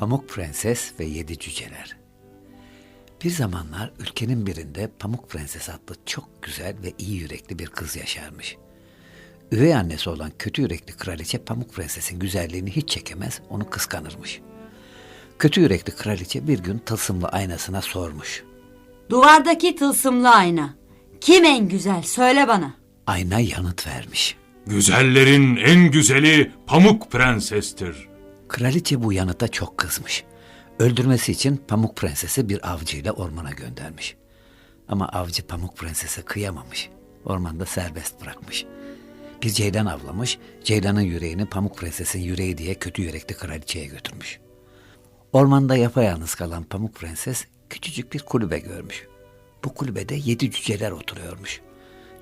Pamuk Prenses ve Yedi Cüceler Bir zamanlar ülkenin birinde Pamuk Prenses adlı çok güzel ve iyi yürekli bir kız yaşarmış. Üvey annesi olan kötü yürekli kraliçe Pamuk Prenses'in güzelliğini hiç çekemez, onu kıskanırmış. Kötü yürekli kraliçe bir gün tılsımlı aynasına sormuş. Duvardaki tılsımlı ayna. Kim en güzel söyle bana. Ayna yanıt vermiş. Güzellerin en güzeli Pamuk Prenses'tir. Kraliçe bu yanıta çok kızmış. Öldürmesi için Pamuk Prenses'i bir avcıyla ormana göndermiş. Ama avcı Pamuk Prenses'e kıyamamış. Ormanda serbest bırakmış. Bir ceylan avlamış, ceylanın yüreğini Pamuk Prenses'in yüreği diye kötü yürekli kraliçeye götürmüş. Ormanda yapayalnız kalan Pamuk Prenses küçücük bir kulübe görmüş. Bu kulübede yedi cüceler oturuyormuş.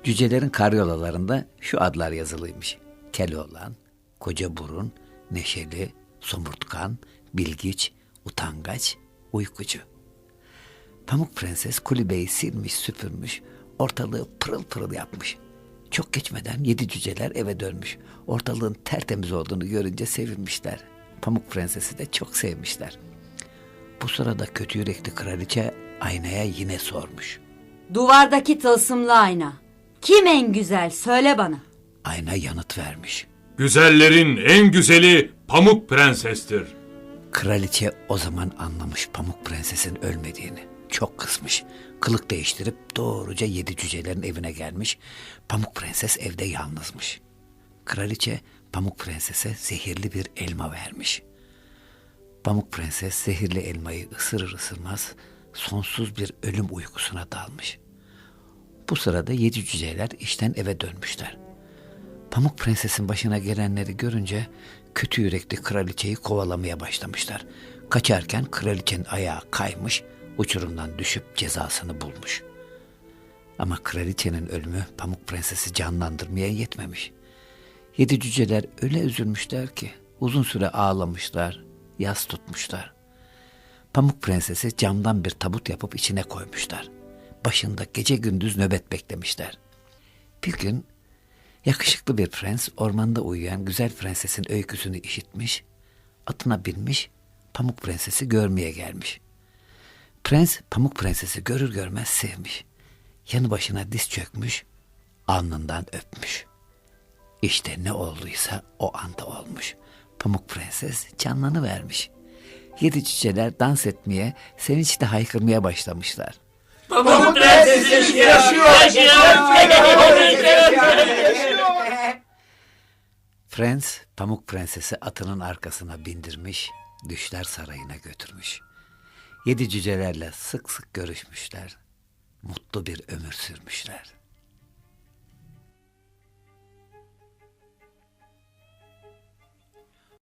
Cücelerin karyolalarında şu adlar yazılıymış. Keloğlan, koca burun, neşeli, somurtkan, bilgiç, utangaç, uykucu. Pamuk Prenses kulübeyi silmiş süpürmüş, ortalığı pırıl pırıl yapmış. Çok geçmeden yedi cüceler eve dönmüş. Ortalığın tertemiz olduğunu görünce sevinmişler. Pamuk Prenses'i de çok sevmişler. Bu sırada kötü yürekli kraliçe aynaya yine sormuş. Duvardaki tılsımlı ayna. Kim en güzel söyle bana. Ayna yanıt vermiş. Güzellerin en güzeli Pamuk Prenses'tir. Kraliçe o zaman anlamış Pamuk Prenses'in ölmediğini. Çok kısmış. Kılık değiştirip doğruca yedi cücelerin evine gelmiş. Pamuk Prenses evde yalnızmış. Kraliçe Pamuk Prenses'e zehirli bir elma vermiş. Pamuk Prenses zehirli elmayı ısırır ısırmaz sonsuz bir ölüm uykusuna dalmış. Bu sırada yedi cüceler işten eve dönmüşler. Pamuk Prenses'in başına gelenleri görünce kötü yürekli kraliçeyi kovalamaya başlamışlar. Kaçarken kraliçenin ayağı kaymış, uçurumdan düşüp cezasını bulmuş. Ama kraliçenin ölümü Pamuk Prenses'i canlandırmaya yetmemiş. Yedi cüceler öyle üzülmüşler ki uzun süre ağlamışlar, yas tutmuşlar. Pamuk Prenses'i camdan bir tabut yapıp içine koymuşlar. Başında gece gündüz nöbet beklemişler. Bir gün yakışıklı bir prens ormanda uyuyan güzel prensesin öyküsünü işitmiş, atına binmiş, Pamuk Prenses'i görmeye gelmiş. Prens Pamuk Prenses'i görür görmez sevmiş. Yanı başına diz çökmüş, alnından öpmüş. İşte ne olduysa o anda olmuş. Pamuk Prenses canlanı vermiş. Yedi cüceler dans etmeye, sevinçle haykırmaya başlamışlar. Pamuk Prenses yaşıyor. Prens Pamuk Prensesi atının arkasına bindirmiş, düşler sarayına götürmüş. Yedi cücelerle sık sık görüşmüşler. Mutlu bir ömür sürmüşler.